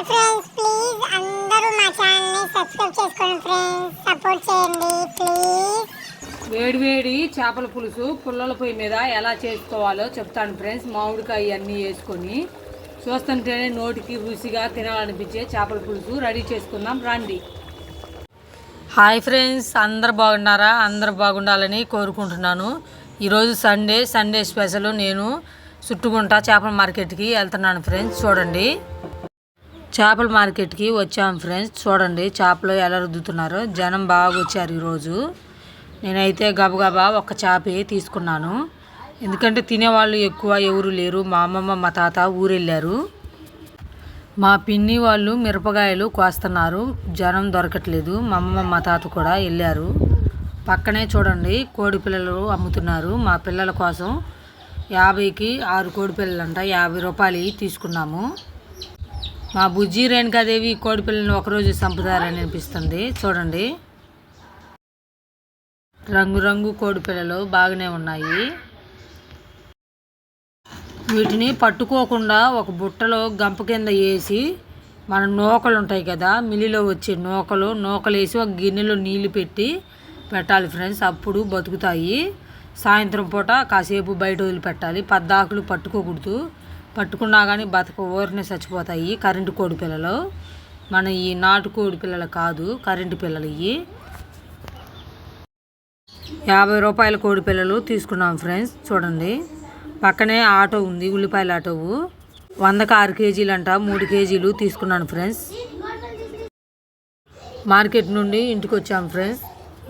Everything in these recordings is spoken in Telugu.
హాయ్ ఫ్రెండ్స్ ప్లీజ్ అందరూ మా ఛానల్ని సబ్స్క్రైబ్ చేసుకోండి ఫ్రెండ్స్ సపోర్ట్ చేయండి ప్లీజ్ వేడివేడి చేపల పులుసు పుల్లల పొయ్యి మీద ఎలా చేసుకోవాలో చెప్తాను ఫ్రెండ్స్ మామిడికాయ అన్నీ వేసుకొని చూస్తుంటేనే నోటికి రుచిగా తినాలనిపించే చేపల పులుసు రెడీ చేసుకుందాం రండి. హాయ్ ఫ్రెండ్స్ అందరు బాగున్నారా? అందరు బాగుండాలని కోరుకుంటున్నాను. ఈరోజు సండే సండే స్పెషల్ నేను చుట్టుకుంటా చేపల మార్కెట్కి వెళ్తున్నాను ఫ్రెండ్స్ చూడండి. చేపల మార్కెట్కి వచ్చాము ఫ్రెండ్స్. చూడండి చేపలు ఎలా రుద్దుతున్నారో. జనం బాగా వచ్చారు ఈరోజు. నేనైతే గబగబా ఒక చేపే తీసుకున్నాను. ఎందుకంటే తినేవాళ్ళు ఎక్కువ ఎవరు లేరు. మా అమ్మమ్మ మా తాత ఊరెళ్ళారు. మా పిన్ని వాళ్ళు మిరపకాయలు కోస్తున్నారు. జనం దొరకట్లేదు. మా అమ్మమ్మ మా తాత కూడా వెళ్ళారు. పక్కనే చూడండి కోడి పిల్లలు అమ్ముతున్నారు. మా పిల్లల కోసం యాభైకి ఆరు కోడి పిల్లలంట అంట యాభై రూపాయలు తీసుకున్నాము. మా బుజ్జి రేణుకాదేవి కోడి పిల్లల్ని ఒకరోజు చంపుతారని అనిపిస్తుంది. చూడండి. రంగురంగు కోడి పిల్లలు బాగానే ఉన్నాయి. వీటిని పట్టుకోకుండా ఒక బుట్టలో గంప కింద వేసి మన నూకలు ఉంటాయి కదా మిల్లిలో వచ్చే నూకలు నూకలు వేసి ఒక గిన్నెలో నీళ్ళు పెట్టి పెట్టాలి ఫ్రెండ్స్. అప్పుడు బతుకుతాయి. సాయంత్రం పూట కాసేపు బయట వదిలిపెట్టాలి. పద్దాకులు పట్టుకోకూడదు. పట్టుకున్నా కానీ బతక ఊరినే చచ్చిపోతాయి కరెంటు కోడి పిల్లలు. మన ఈ నాటు కోడి పిల్లలు కాదు కరెంటు పిల్లలు ఇవి యాభై రూపాయల కోడి పిల్లలు తీసుకున్నాం ఫ్రెండ్స్ చూడండి. పక్కనే ఆటో ఉంది ఉల్లిపాయల ఆటో. వందకు ఆరు కేజీలు అంట మూడు కేజీలు తీసుకున్నాను ఫ్రెండ్స్. మార్కెట్ నుండి ఇంటికి వచ్చాము ఫ్రెండ్స్.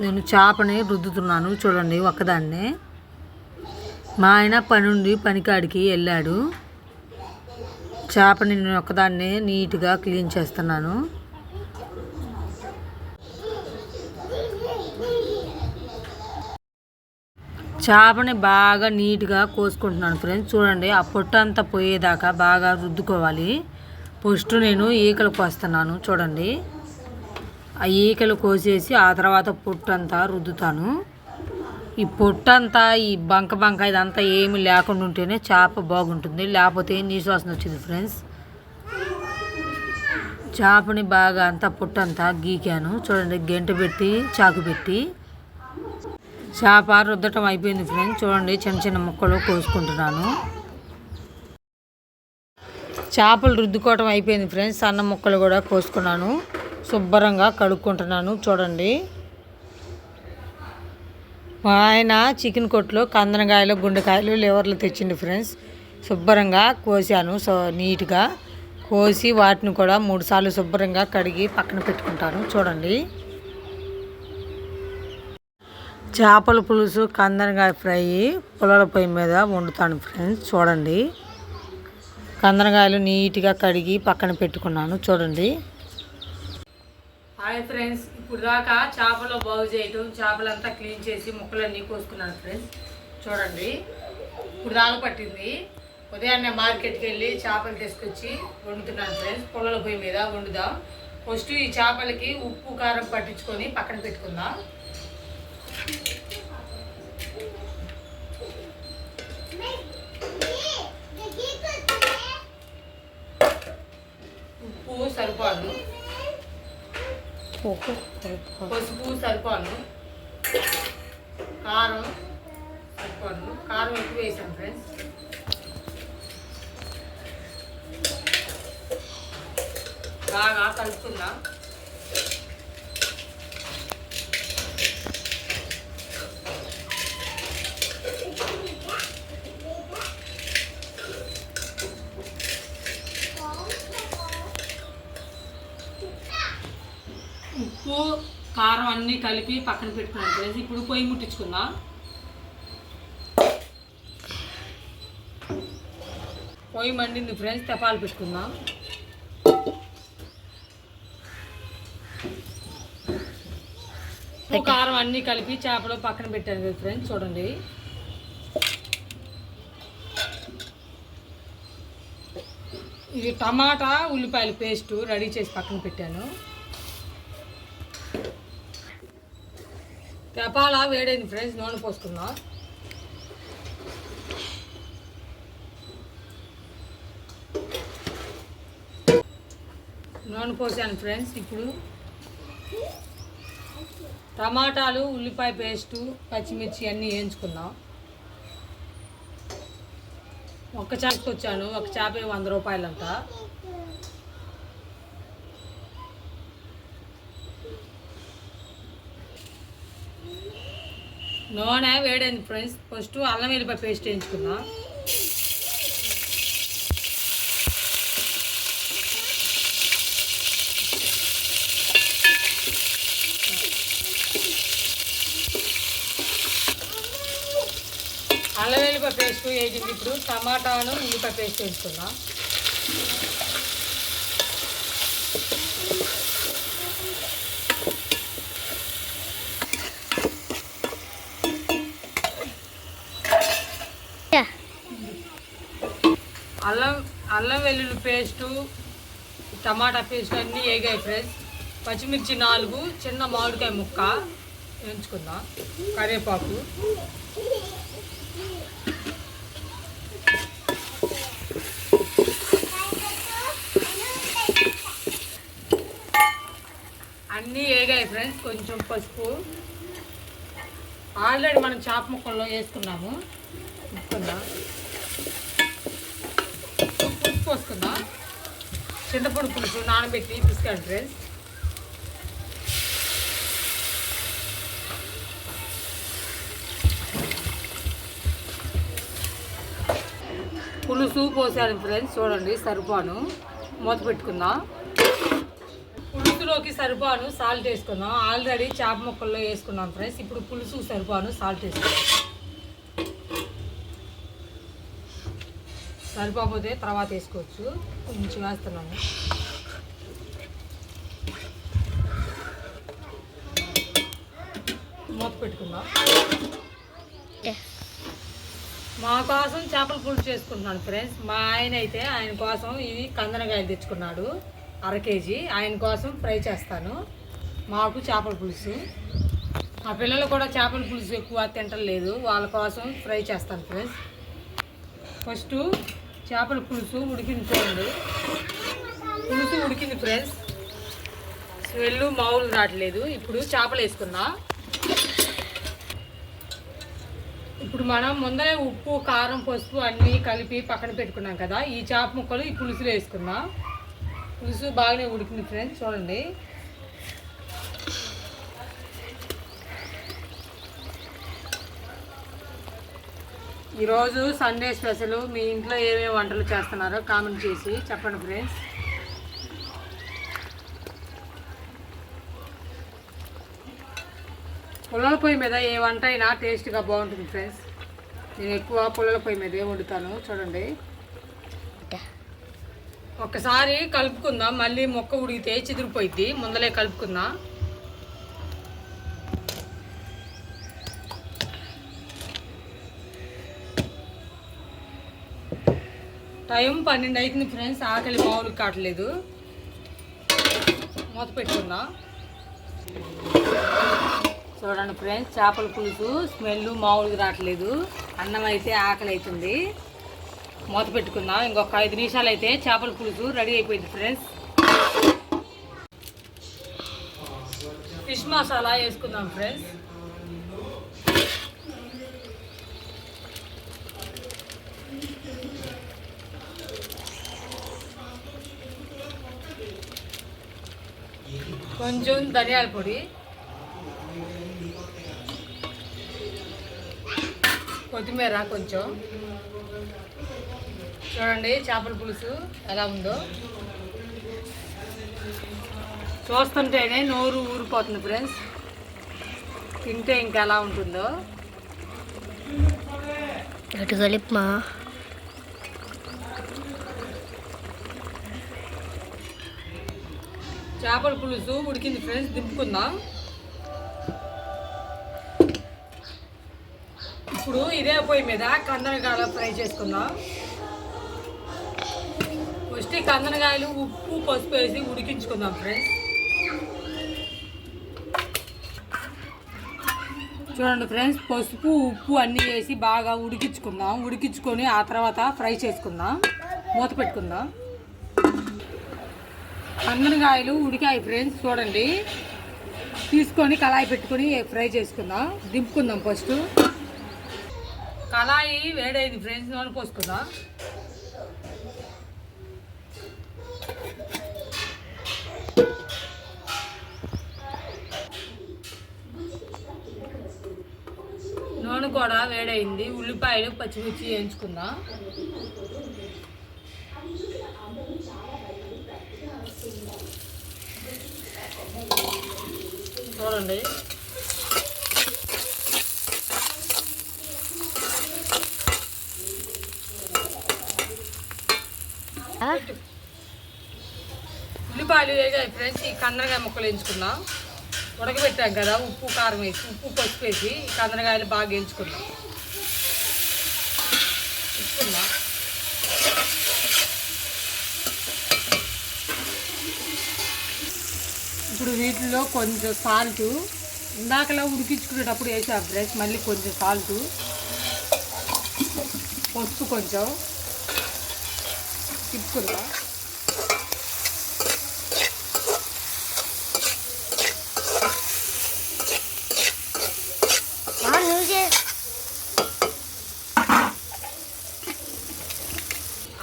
నేను చేపని రుద్దుతున్నాను చూడండి ఒక్కదాన్నే. మా ఆయన పని పనికాడికి వెళ్ళాడు. చేపని నేను ఒక్కదాన్నే నీట్గా క్లీన్ చేస్తున్నాను. చేపని బాగా నీట్గా కోసుకుంటున్నాను ఫ్రెండ్స్. చూడండి ఆ పొట్టు అంతా పోయేదాకా బాగా రుద్దుకోవాలి. ఫస్ట్ నేను ఈకలు కోస్తున్నాను చూడండి. ఆ ఈకలు కోసేసి ఆ తర్వాత పొట్టు అంతా రుద్దుతాను. ఈ పొట్టు అంతా ఈ బంక బంక ఇదంతా ఏమి లేకుండా ఉంటేనే చేప బాగుంటుంది. లేకపోతే నీశ్వాసన వచ్చింది ఫ్రెండ్స్? చేపని బాగా అంతా పొట్టు అంతా గీకాను. చూడండి గంట పెట్టి చాకు పెట్టి. చేప రుద్దటం అయిపోయింది ఫ్రెండ్స్. చూడండి చిన్న చిన్న ముక్కలు కోసుకుంటున్నాను. చేపలు రుద్దుకోవటం అయిపోయింది ఫ్రెండ్స్. సన్న ముక్కలు కూడా కోసుకున్నాను. శుభ్రంగా కడుక్కుంటున్నాను. చూడండి. మా ఆయన చికెన్ కొట్లో కందనకాయలు గుండెకాయలు లివర్లు తెచ్చింది ఫ్రెండ్స్. శుభ్రంగా కోసాను. సో నీట్గా కోసి వాటిని కూడా మూడుసార్లు శుభ్రంగా కడిగి పక్కన పెట్టుకుంటాను. చూడండి. చేపల పులుసు కందనకాయ ఫ్రై పుల్లల పొయ్యి మీద వండుతాను ఫ్రెండ్స్. చూడండి. కందనకాయలు నీట్గా కడిగి పక్కన పెట్టుకున్నాను. చూడండి. హాయ్ ఫ్రెండ్స్ ఇప్పుడు దాకా చేపలు బాగు చేయటం చేపలంతా క్లీన్ చేసి ముక్కలన్నీ కోసుకున్నాను ఫ్రెండ్స్ చూడండి ఇప్పుడు దాకా పట్టింది. ఉదయాన్నే మార్కెట్కి వెళ్ళి చేపలు తీసుకొచ్చి వండుతున్నాను ఫ్రెండ్స్ పుల్లల పొయ్యి మీద వండుదాం. ఫస్ట్ ఈ చేపలకి ఉప్పు కారం పట్టించుకొని పక్కన పెట్టుకుందాం ఉప్పు సరిపాను పసుపు సరిపాను. కారం సరిపాను. కారం ఎక్కువ వేసాను ఫ్రెండ్స్ బాగా కలుపుకుందాం ఉప్పు కారం అన్నీ కలిపి పక్కన పెట్టుకున్నాను ఫ్రెండ్స్ ఇప్పుడు పొయ్యి ముట్టించుకుందాం. పొయ్యి మండింది ఫ్రెండ్స్ తెపాలు పెట్టుకుందాం. ఉప్పు కారం అన్నీ కలిపి చేపలు పక్కన పెట్టాను కదా ఫ్రెండ్స్ చూడండి. ఇది టమాటా ఉల్లిపాయల పేస్ట్ రెడీ చేసి పక్కన పెట్టాను. తెపాల వేడైంది ఫ్రెండ్స్ నూనె పోసుకుందాం. నూనె పోసాను ఫ్రెండ్స్ ఇప్పుడు. టమాటాలు ఉల్లిపాయ పేస్టు పచ్చిమిర్చి అన్నీ వేయించుకుందాం. ఒక్క చేపకి వచ్చాను ఒక చేప వంద రూపాయలంట. నూనె వేడైంది ఫ్రెండ్స్ ఫస్ట్ అల్లం వెల్లిపాయ పేస్ట్ వేయించుకుందాం. అల్లం వెల్లిపాయ పేస్ట్ వేసింది ఇప్పుడు. టమాటాను ఉల్లిపాయ పేస్ట్ వేసుకుందాం అల్లం అల్లం వెల్లుల్లి పేస్టు టమాటా పేస్ట్ అన్నీ ఏగాయి ఫ్రెండ్స్. పచ్చిమిర్చి నాలుగు చిన్న మామిడికాయ ముక్క వేయించుకుందాం. కరివేపాకు. అన్నీ ఏగాయి ఫ్రెండ్స్ కొంచెం పసుపు. ఆల్రెడీ మనం చాప ముక్కల్లో వేసుకున్నాము. ఉప్పుకుందాం పులుసు పోసుకుందాం చింతపండు పులుసు నానబెట్టి పిసుకాడు ఫ్రెండ్స్ పులుసు పోసాను ఫ్రెండ్స్ చూడండి సరిపాను. మూత పెట్టుకుందాం. పులుసులోకి సరిపాను సాల్ట్ వేసుకుందాం. ఆల్రెడీ చేప ముక్కల్లో వేసుకున్నాం ఫ్రెండ్స్ ఇప్పుడు పులుసు సరిపాను సాల్ట్ వేసుకుందాం. సరిపోతే తర్వాత వేసుకోవచ్చు. కొంచెం వేస్తున్నాను. మూత పెట్టుకుందాం. మా కోసం చేపల పులుసు చేసుకుంటున్నాను ఫ్రెండ్స్. మా ఆయన అయితే ఆయన కోసం ఇవి కందనకాయలు తెచ్చుకున్నాడు. అర కేజీ. ఆయన కోసం ఫ్రై చేస్తాను. మాకు చేపల పులుసు. మా పిల్లలు కూడా చేపల పులుసు ఎక్కువ తింటలేదు. వాళ్ళ కోసం ఫ్రై చేస్తాను ఫ్రెండ్స్. ఫస్ట్ చేపల పులుసు ఉడికింది చూడండి పులుసు ఉడికింది ఫ్రెండ్స్ స్మెల్ మామూలు రావట్లేదు. ఇప్పుడు చేపలు వేసుకున్నా. ఇప్పుడు మనం ముందరే ఉప్పు కారం పసుపు అన్నీ కలిపి పక్కన పెట్టుకున్నాం కదా. ఈ చేప ముక్కలు ఈ పులుసులో వేసుకున్నాం. పులుసు బాగానే ఉడికింది ఫ్రెండ్స్ చూడండి. ఈరోజు సండే స్పెషల్ మీ ఇంట్లో ఏమేమి వంటలు చేస్తున్నారో కామెంట్ చేసి చెప్పండి ఫ్రెండ్స్ పుల్లల పొయ్యి మీద ఏ వంట అయినా టేస్ట్గా బాగుంటుంది ఫ్రెండ్స్ నేను ఎక్కువ పుల్లల పొయ్యి మీదే వండుతాను చూడండి. ఒక్కసారి కలుపుకుందాం మళ్ళీ మొక్క ఉడికితే చిదిరిపోయిద్ది ముందలే కలుపుకుందాం. టైం పన్నెండు అవుతుంది ఫ్రెండ్స్ ఆకలి మామూలు కావట్లేదు. మూత పెట్టుకుందాం? చూడండి ఫ్రెండ్స్ చేపల పులుసు స్మెల్ మామూలుగా రావట్లేదు. అన్నం అయితే ఆకలి అవుతుంది. మూత పెట్టుకుందాం? ఇంకొక ఐదు నిమిషాలు అయితే చేపల పులుసు రెడీ అయిపోయింది ఫ్రెండ్స్. ఫిష్ మసాలా వేసుకుందాం ఫ్రెండ్స్. కొంచెం ధనియాల పొడి. కొత్తిమీర కొంచెం. చూడండి చేపల పులుసు ఎలా ఉందో. చూస్తుంటేనే నోరు ఊరిపోతుంది ఫ్రెండ్స్. తింటే ఇంకా ఎలా ఉంటుందో. అటు కలిపమా చేపల పులుసు ఉడికింది ఫ్రెండ్స్ దింపుకుందాం. ఇప్పుడు ఇదే పొయ్యి మీద కందనకాయలు ఫ్రై చేసుకుందాం. ఫస్ట్ కందనకాయలు ఉప్పు పసుపు వేసి ఉడికించుకుందాం ఫ్రెండ్స్. చూడండి ఫ్రెండ్స్ పసుపు ఉప్పు అన్నీ వేసి బాగా ఉడికించుకుందాం. ఉడికించుకొని ఆ తర్వాత ఫ్రై చేసుకుందాం. మూత పెట్టుకుందాం. కందనకాయలు ఉడికాయి ఫ్రెండ్స్ చూడండి. తీసుకొని కళాయి పెట్టుకొని ఫ్రై చేసుకుందాం. దింపుకుందాం ఫస్ట్. కళాయి వేడైంది ఫ్రెండ్స్ నూనె పోసుకుందాం. నూనె కూడా వేడైంది. ఉల్లిపాయలు పచ్చిమిర్చి వేయించుకుందాం. చూడండి. ఉల్లిపాయలు వేగాయి ఫ్రెండ్స్ ఈ కందనకాయ ముక్కలు వేయించుకుందాం. ఉడకబెట్టాం కదా ఉప్పు కారం వేసి ఉప్పు పసుపు వేసి ఈ కందనకాయలు బాగా వేయించుకుందాం. ఇప్పుడు వీటిలో కొంచెం సాల్ట్. ఇందాకలా ఉడికించుకునేటప్పుడు వేసా ఫ్రెష్ మళ్ళీ కొంచెం సాల్ట్. పసుపు కొంచెం. తిప్పుకుందాం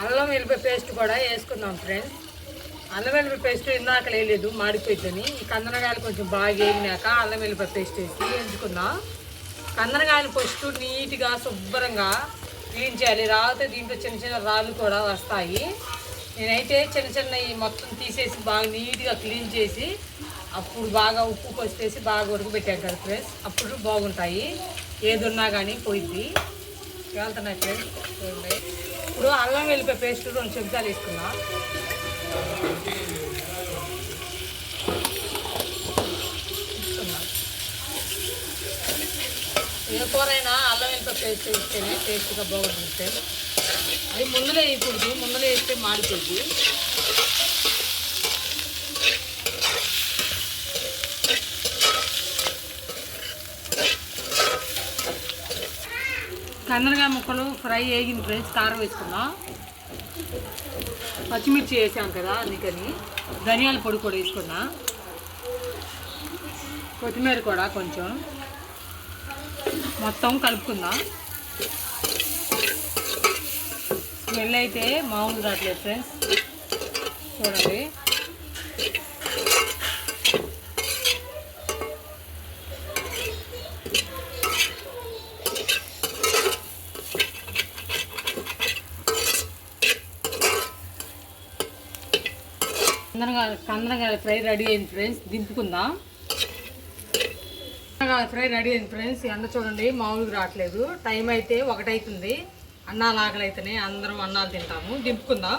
అల్లం వెల్లిపాయ పేస్ట్ కూడా వేసుకుందాం ఫ్రెండ్స్ అల్లం వెల్లిపాయ పేస్ట్ ఇందాక వేయలేదు మాడిపోయిందని ఈ కందనకాయలు కొంచెం బాగా వేగినాక అల్లం వెల్లిపాయ పేస్ట్ వేసి వేయించుకుందాం కందనకాయలు ఫస్ట్ నీట్గా శుభ్రంగా క్లీన్ చేయాలి రాకపోతే దీంట్లో చిన్న చిన్న రాళ్ళు కూడా వస్తాయి. నేనైతే చిన్న చిన్న ఈ మొత్తం తీసేసి బాగా నీట్గా క్లీన్ చేసి అప్పుడు బాగా ఉప్పు పసుపు బాగా ఉడకబెట్టాను కదా ఫ్రెండ్స్. అప్పుడు బాగుంటాయి. ఏదున్నా కానీ పోయింది వెళ్తున్నాయి ఫ్రెండ్స్ చూడండి. ఇప్పుడు అల్లం వెల్లిపాయ పేస్ట్ రెండు చెంచాలు వేసుకున్నా. ఏ కూరైనా అల్లం వెల్లిపాయ పేస్ట్ వేస్తేనే టేస్ట్గా బాగుంటుంది. అది ముందులో వేయకూడదు. ముందులో వేస్తే మాడిపోద్ది. కందనకాయ ముక్కలు ఫ్రై వేగిన ఫ్రెండ్స్ కారం వేసుకుందాం. పచ్చిమిర్చి వేసాం కదా అందుకని ధనియాల పొడి కూడా వేసుకున్నా. కొత్తిమీర కూడా కొంచెం మొత్తం కలుపుకుందాం. స్మెల్ అయితే మామూలు రావట్లేదు ఫ్రెండ్స్. చూడండి. కందనకాయ కందనకాయ ఫ్రై రెడీ అయింది ఫ్రెండ్స్ దింపుకుందాం. కందనకాయ ఫ్రై రెడీ అయింది ఫ్రెండ్స్ ఎండ చూడండి మామూలుగా రావట్లేదు. టైం అయితే ఒకటైతుంది. అన్నాలు ఆకలి అయితేనే అందరం అన్నాలు తింటాము. దింపుకుందాం.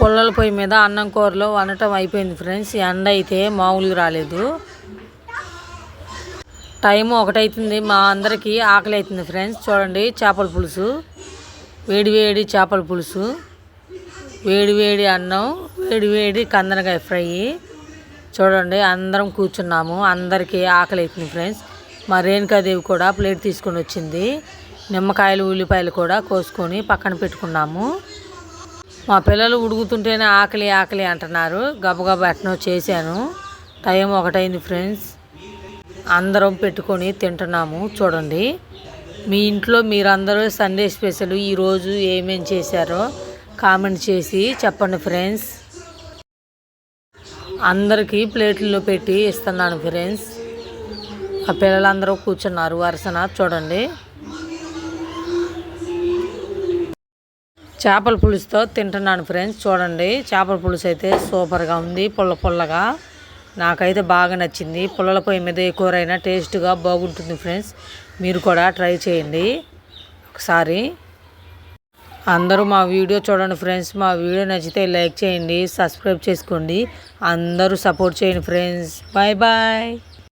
పుల్లల పొయ్యి మీద అన్నం కూరలో వండటం అయిపోయింది ఫ్రెండ్స్. ఎండ అయితే మామూలుగా రాలేదు. టైం ఒకటైతుంది. మా అందరికీ ఆకలి అవుతుంది ఫ్రెండ్స్. చూడండి చేపల పులుసు. వేడి వేడి చేపల పులుసు. వేడి వేడి అన్నం వేడి వేడి కందనకాయ ఫ్రై. చూడండి అందరం కూర్చున్నాము. అందరికీ ఆకలి అవుతుంది ఫ్రెండ్స్. మా రేణుకాదేవి కూడా ప్లేట్ తీసుకొని వచ్చింది. నిమ్మకాయలు ఉల్లిపాయలు కూడా కోసుకొని పక్కన పెట్టుకున్నాము. మా పిల్లలు ఉడుకుతుంటేనే ఆకలి ఆకలి అంటున్నారు. గబగబా ఎట్నో చేశాను. టైం ఒకటైంది ఫ్రెండ్స్. అందరం పెట్టుకొని తింటున్నాము చూడండి. మీ ఇంట్లో మీరందరూ సండే స్పెషల్ ఈరోజు ఏమేం చేశారో కామెంట్ చేసి చెప్పండి ఫ్రెండ్స్. అందరికీ ప్లేట్లలో పెట్టి ఇస్తున్నాను ఫ్రెండ్స్. ఆ పిల్లలందరూ కూర్చున్నారు వరుసన చూడండి. చేపల పులుసుతో తింటున్నాను ఫ్రెండ్స్ చూడండి. చేపల పులుసు అయితే సూపర్గా ఉంది పుల్ల పుల్లగా. నాకైతే బాగా నచ్చింది. పుల్లల పొయ్యి మీద ఏ కూర అయినా టేస్ట్గా బాగుంటుంది ఫ్రెండ్స్. మీరు కూడా ట్రై చేయండి. ఒకసారి అందరూ మా వీడియో చూడండి ఫ్రెండ్స్. మా వీడియో నచ్చితే లైక్ చేయండి సబ్స్క్రైబ్ చేసుకోండి. అందరూ సపోర్ట్ చేయండి ఫ్రెండ్స్. Bye bye.